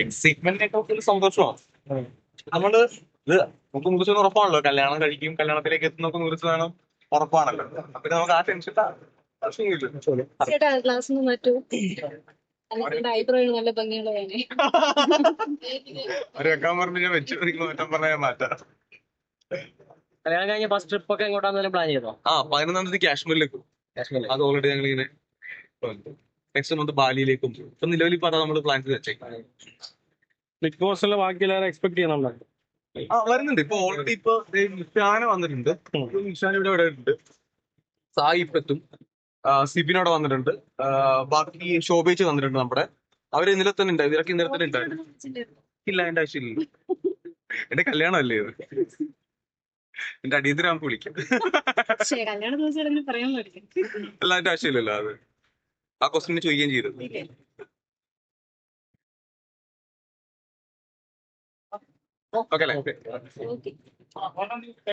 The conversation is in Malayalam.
എക്സൈറ്റ്മെന്റിനേക്കാൾ ഒരു സന്തോഷമാണ്. നമ്മൾ ഇത് നമുക്ക് മുറിച്ചു ഉറപ്പാണല്ലോ. കല്യാണം കഴിക്കും കല്യാണത്തിലേക്ക് എത്തുന്നൊക്കെ മുറിച്ചു വേണം ഉറപ്പാണല്ലോ. അപ്പൊ പിന്നെ നമുക്ക് ആ ടെൻഷൻ ഒരു വെക്കാൻ പറഞ്ഞു ഞാൻ വെച്ച്. പറഞ്ഞാൽ മാറ്റാം കല്യാണം കഴിഞ്ഞ ഫസ്റ്റ് ട്രിപ്പ് ഒക്കെ പ്ലാൻ ചെയ്തോ? ആ പതിനൊന്നാം തീയതി കാശ്മീരിലേക്ക് അത് ഓൾറെഡി ഞങ്ങൾ ഇങ്ങനെ നെക്സ്റ്റ് മന്ത് ബാലിയിലേക്കും പോകും. ഇപ്പൊ നിലവിൽ ഇപ്പൊ അതാ നമ്മൾ പ്ലാൻ ചെയ്ത് വെച്ചേ ബിഗ് ബോസിലെ ബാക്കി എല്ലാവരും എക്സ്പെക്ട് ചെയ്യണം ആ വരുന്നുണ്ട്. ഇപ്പൊ ഓൾറെഡി ഇപ്പൊ ദേ നിഷാന വന്നിട്ടുണ്ട്. നിഷാൻ ഇവിടെ ഇവിടെ ഉണ്ട് സായി ഇപ്പത്തും സിബിൻ അവിടെ വന്നിട്ടുണ്ട്. ബാക്കി ശോഭിച്ച് വന്നിട്ടുണ്ട് നമ്മുടെ. അവർ ഇന്നലെ തന്നെ ഉണ്ടായി ഇവരൊക്കെ ഇന്നലെ തന്നെ ഉണ്ടായിരുന്നു. ഇല്ല എന്റെ ആവശ്യമില്ല. എന്റെ കല്യാണമല്ലേ ഇത്? എന്റെ അടിയന്തരം നമുക്ക് വിളിക്കാം. പക്ഷേ കല്യാണ ദിവസം പറയാൻ പറ്റില്ല അല്ല എന്റെ ആവശ്യമില്ലല്ലോ അത്. ആ ക്വസ്റ്റിനെ ചോദിക്കുകയും ചെയ്തത് ഓക്കെ അല്ലേ? ഓക്കെ.